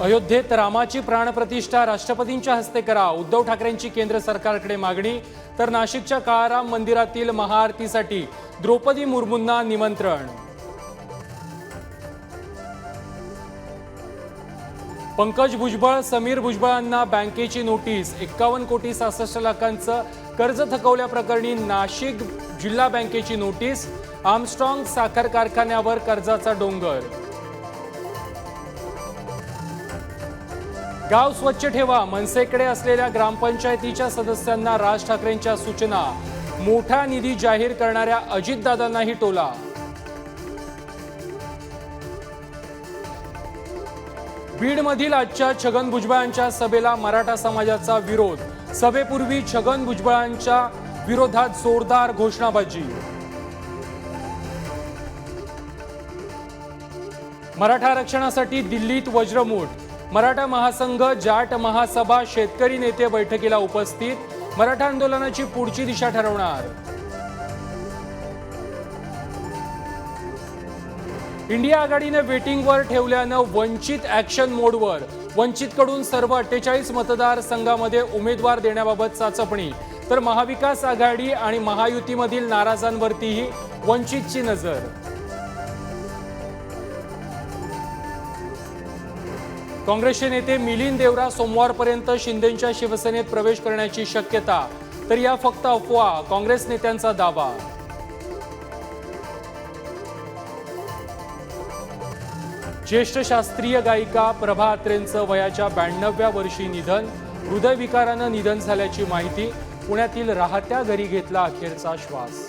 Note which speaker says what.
Speaker 1: अयोध्येत रामाची प्राणप्रतिष्ठा राष्ट्रपतींच्या हस्ते करा उद्धव ठाकरेंची केंद्र सरकारकडे मागणी तर नाशिकच्या काळाराम मंदिरातील महाआरतीसाठी द्रौपदी मुर्मूंना निमंत्रण. पंकज भुजबळ समीर भुजबळांना बँकेची नोटीस एक्कावन्न कोटी सहासष्ट लाखांचं कर्ज थकवल्याप्रकरणी नाशिक जिल्हा बँकेची नोटीस आर्मस्ट्रॉंग साखर कारखान्यावर कर्जाचा डोंगर. गाव स्वच्छ ठेवा मनसेकडे असलेल्या ग्रामपंचायतीच्या सदस्यांना राज ठाकरेंच्या सूचना. मोठा निधी जाहीर करणाऱ्या अजितदादांनाही टोला. बीडमधील आजच्या छगन भुजबळांच्या सभेला मराठा समाजाचा विरोध. सभेपूर्वी छगन भुजबळांच्या विरोधात जोरदार घोषणाबाजी. मराठा आरक्षणासाठी दिल्लीत वज्रमूठ. मराठा महासंघ जाट महासभा शेतकरी नेते बैठकीला उपस्थित. मराठा आंदोलनाची पुढची दिशा ठरवणार. इंडिया आघाडीने वेटिंगवर ठेवल्यानं वंचित ॲक्शन मोडवर. वंचितकडून सर्व अठ्ठेचाळीस मतदारसंघामध्ये उमेदवार देण्याबाबत चाचपणी. तर महाविकास आघाडी आणि महायुतीमधील नाराजांवरतीही वंचितची नजर. काँग्रेसचे नेते मिलिंद देवरा सोमवारपर्यंत शिंदेच्या शिवसेनेत प्रवेश करण्याची शक्यता तर या फक्त अफवा काँग्रेस नेत्यांचा दावा. ज्येष्ठ शास्त्रीय गायिका प्रभा अत्रेंचं वयाच्या ब्याण्णव्या वर्षी निधन हृदयविकारानं निधन झाल्याची माहिती पुण्यातील राहत्या घरी घेतला अखेरचा श्वास.